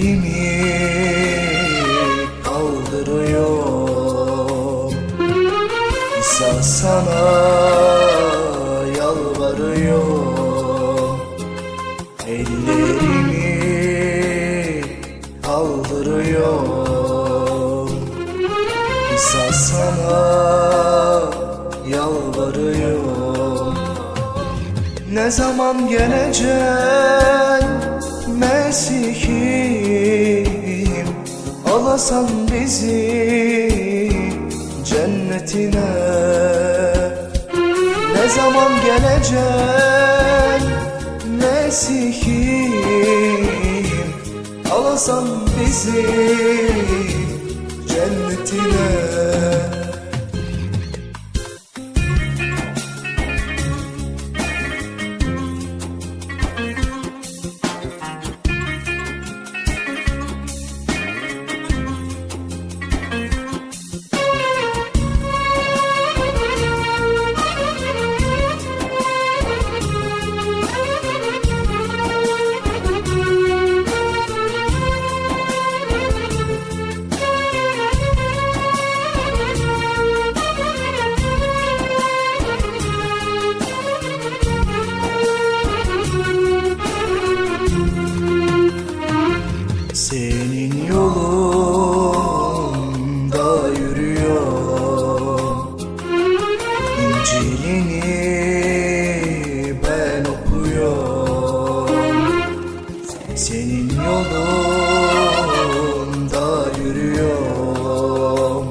ellerimi kaldırıyor İsa sana yalvarıyor Ellerimi kaldırıyor İsa sana yalvarıyor Ne zaman gelecek? Alasan bizi cennetine. Ne zaman geleceksin Mesih'im? Alasan bizi İncil'ini ben okuyorum. Senin yolunda yürüyorum.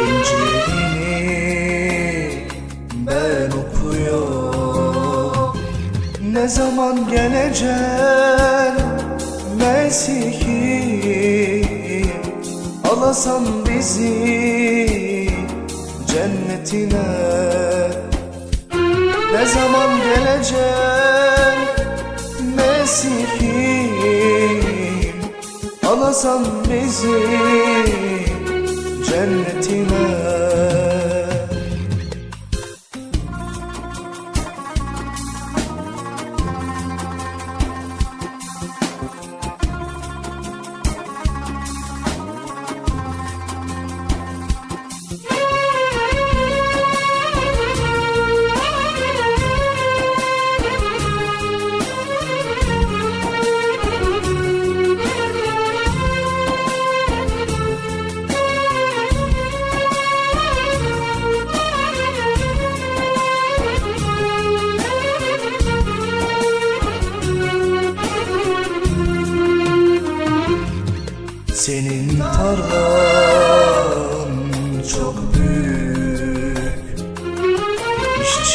İncil'ini ben okuyorum. Ne zaman geleceksin Mesih'im Alasan bizi cennetine. Ne zaman geleceksin Mesih'im? Alasan bizi cennetine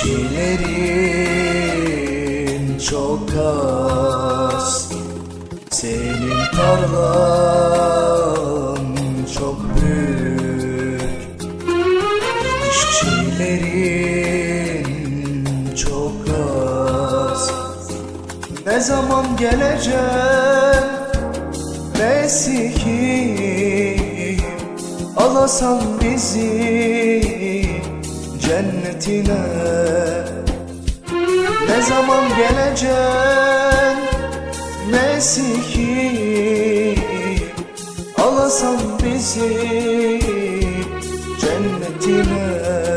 İşçilerin çok az. Senin tarlan çok büyük. İşçilerin çok az. Ne zaman geleceksin Mesih'im Alasan bizi cennetine. Ne zaman geleceksin Mesih'im Alasan bizi cennetine